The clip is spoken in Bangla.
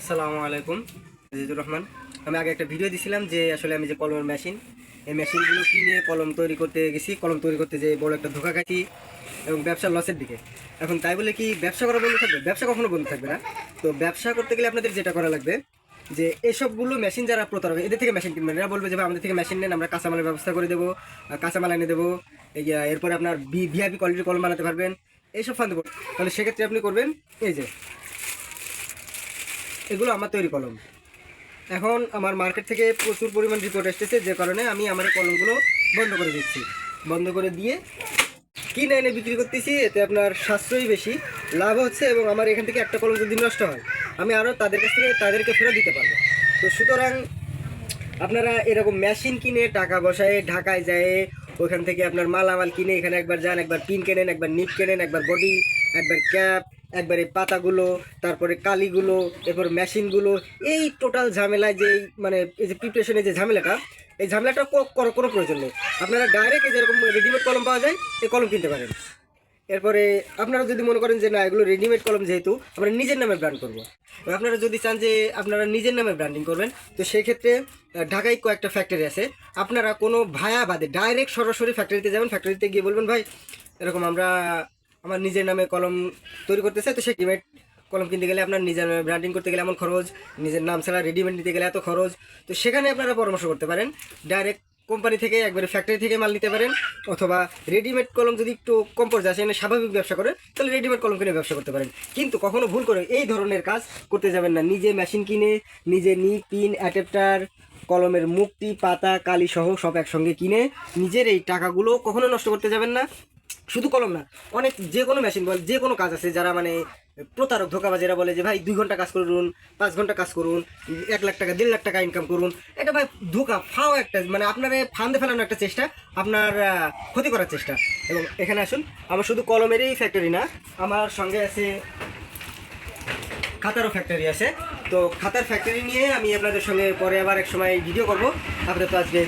আসসালামু আলাইকুম জিজুর রহমান। আমি আগে একটা ভিডিও দিছিলাম যে আসলে আমি যে কলমের মেশিন এই মেশিনগুলো কিনে কলম তৈরি করতে গেছি, কলম তৈরি করতে যে বড় একটা ধোকা খাচ্ছি এবং ব্যবসা লসের দিকে। এখন তাই বলে কি ব্যবসা করা বন্ধ থাকবে? ব্যবসা কখনো বন্ধ থাকবে না। তো ব্যবসা করতে গেলে আপনাদের যেটা করা লাগবে, যে এসবগুলো মেশিন যারা প্রতারক, এদের থেকে মেশিন কিনবেন। এরা বলবে যে আমাদের থেকে মেশিন নেন, আমরা কাঁচামালের ব্যবস্থা করে দেবো কাঁচামাল এনে দেবো এরপরে আপনার ভিআইপি কোয়ালিটির কলম বানাতে পারবেন। এইসব ফান দেবো তাহলে সেক্ষেত্রে আপনি করবেন, এই যে এগুলো আমার তৈরি কলম। এখন আমার মার্কেট থেকে প্রচুর পরিমাণ রিপোর্ট এসেছে যে কারণে আমি আমার কলমগুলো বন্ধ করে দিচ্ছি। বন্ধ করে দিয়ে কিনে এনে বিক্রি করতেছি, এতে আপনার সাশ্রয়ই বেশি, লাভ হচ্ছে এবং আমার এখান থেকে একটা কলম যদি নষ্ট হয়, আমি আরও তাদের কাছ থেকে তাদেরকে ফেরত দিতে পারব। তো সুতরাং আপনারা এরকম মেশিন কিনে টাকা বসায় ঢাকায় যায় ওইখান থেকে আপনার মালামাল কিনে এখানে একবার যান, একবার পিন কেনেন, একবার নিপ কেনেন, একবার বডি একবার ক্যাপ একবার পাতাগুলো, তারপরে কালিগুলো, এরপর মেশিনগুলো, এই টোটাল ঝামেলায় যে মানে এই যে প্রিপারেশনের যে ঝামেলাটা, এই ঝামেলাটা করার কোনো প্রয়োজন নেই। আপনারা ডাইরেক্ট যেরকম রেডিমেড কলম পাওয়া যায়, এই কলম কিনতে পারেন। এরপরে আপনারা যদি মনে করেন যে না, এগুলো রেডিমেড কলম যেহেতু, আমরা নিজের নামে ব্র্যান্ড করব। আপনারা যদি চান যে আপনারা নিজের নামে ব্র্যান্ডিং করবেন, তো সেক্ষেত্রে ঢাকায় কয়েকটা ফ্যাক্টরি আছে। আপনারা কোনো ভায়া বাদে ডাইরেক্ট সরাসরি ফ্যাক্টরিতে যাবেন ফ্যাক্টরিতে গিয়ে বলবেন, ভাই, এরকম আমরা আমার নিজের নামে কলম তৈরি করতে চাই তো সে রেডিমেড কলম কিনতে গেলে আপনার নিজের নামে ব্র্যান্ডিং করতে গেলে এমন খরচ, নিজের নাম ছাড়া রেডিমেড নিতে গেলে এত খরচ। তো সেখানে আপনারা পরামর্শ করতে পারেন ডাইরেক্ট কোম্পানি থেকে একবারে ফ্যাক্টরি থেকে মাল নিতে পারেন, অথবা রেডিমেড কলম যদি একটু কম পর্যায়ে আসে, এনে স্বাভাবিক ব্যবসা করেন তাহলে রেডিমেড কলম কিনে ব্যবসা করতে পারেন। কিন্তু কখনো ভুল করে এই ধরনের কাজ করতে যাবেন না। নিজে মেশিন কিনে, নিজে নি পিন অ্যাডাপ্টার কলমের মুক্তি, পাতা, কালি সহ সব একসঙ্গে কিনে নিজের এই টাকাগুলো কখনো নষ্ট করতে যাবেন না। শুধু কলম না, অনেক যে কোনো মেশিন বল, যে কোনো কাজ আছে যারা মানে প্রতারক, ধোকাবাজেরা বলে যে, ভাই, দুই ঘণ্টা কাজ করুন পাঁচ ঘণ্টা কাজ করুন, এক লাখ টাকা, দেড় লাখ টাকা ইনকাম করুন। এটা ভাই ধোকা, ফাও একটা মানে আপনার ফান্দে ফেলানোর একটা চেষ্টা, আপনার ক্ষতি করার চেষ্টা। এবং এখানে আসুন, আমার শুধু কলমেরই ফ্যাক্টরি না, আমার সঙ্গে আছে খাতারও ফ্যাক্টরি আছে। তো খাতার ফ্যাক্টরি নিয়ে আমি আপনাদের সঙ্গে পরে আবার এক সময় ভিডিও করব। আপনাদের তো আজকে